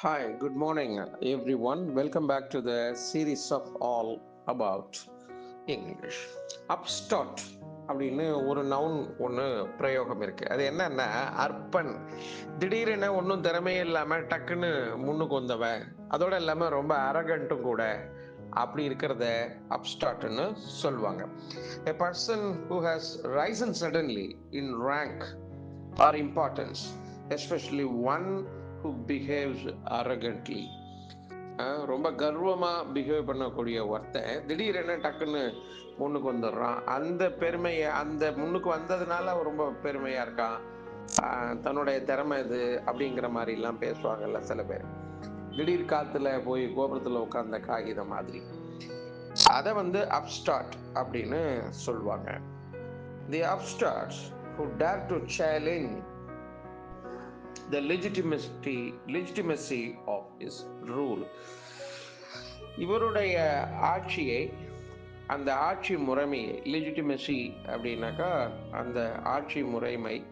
Hi, good morning, everyone. Welcome back to the series of all about English upstart அப்படின்னு ஒரு noun ஒன்று பிரயோகம் இருக்குது அது என்னன்னா அர்ப்பன் திடீரென ஒன்றும் திறமையே இல்லாமல் டக்குன்னு முன்னுக்கு வந்தவன் அதோடு இல்லாமல் ரொம்ப அரகண்ட்டும் கூட அப்படி இருக்கிறத அப்ஸ்டாட்டுன்னு சொல்லுவாங்க a person who has risen suddenly in rank or importance especially one who behaves arrogantly. ரொம்ப கர்வமாக பிஹேவ் பண்ணக்கூடிய ஒருத்தன் திடீரென டக்குன்னு முன்னுக்கு வந்துடுறான். அந்த பெருமையை அந்த முன்னுக்கு வந்ததுனால அவன் ரொம்ப பெருமையாக இருக்கான். தன்னுடைய திறமை இது அப்படிங்கிற மாதிரிலாம் பேசுவாங்கல்ல சில பேர். திடீர் காத்துல போய் கோபுரத்தில் உட்கார்ந்த காகிதம் மாதிரி. அதை வந்து அப்ஸ்டார்ட் அப்படின்னு சொல்லுவாங்க. The upstarts who dare to challenge the legitimacy legitimacy of his rule. இவருடைய ஆட்சியை அந்த ஆட்சி முறைமையை லெஜிட்டிமசி அப்படின்னாக்கா அந்த ஆட்சி முறைமை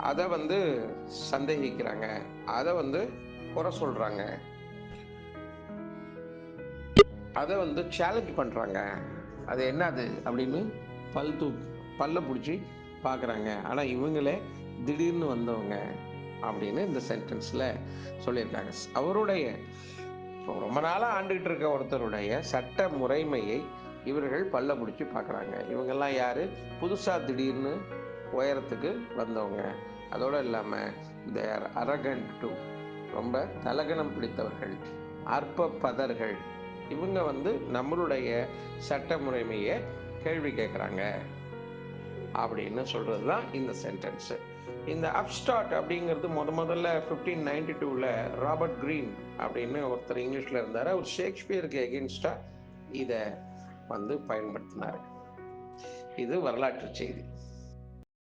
அதை வந்து சந்தேகிக்கிறாங்க. அதை வந்து குறை சொல்றாங்க. அதை வந்து சேலஞ்ச் பண்றாங்க. அது என்னது? அப்படின்னு பல் தூ பல்ல பிடிச்சி பார்க்குறாங்க. ஆனால் இவங்களே திடீர்னு வந்தவங்க அப்படின்னு இந்த சென்டென்ஸில் சொல்லியிருக்காங்க. அவருடைய ரொம்ப நாளாக ஆண்டுகிட்டு இருக்க ஒருத்தருடைய சட்ட முறைமையை இவர்கள் பல்ல பிடிச்சி பார்க்குறாங்க. இவங்கெல்லாம் யார்? புதுசாக திடீர்னு உயரத்துக்கு வந்தவங்க. அதோடு இல்லாமல் தேர் அரகன் டு ரொம்ப தலகணம் பிடித்தவர்கள் அற்ப பதர்கள் இவங்க வந்து நம்மளுடைய சட்ட முறைமையை கேள்வி கேட்குறாங்க. அப்படின்னு சொல்கிறது தான் இந்த சென்டென்ஸு இந்த அப்ஸ்டார்ட் அப்படிங்கிறது முத முதல்ல ஃபிஃப்டீன் நைன்டி டூவில் ராபர்ட் கிரீன் அப்படின்னு ஒருத்தர் இங்கிலீஷில் இருந்தார். அவர் ஷேக்ஸ்பியருக்கு எகென்ஸ்டாக இதை வந்து பயன்படுத்தினார். இது வரலாற்று செய்தி.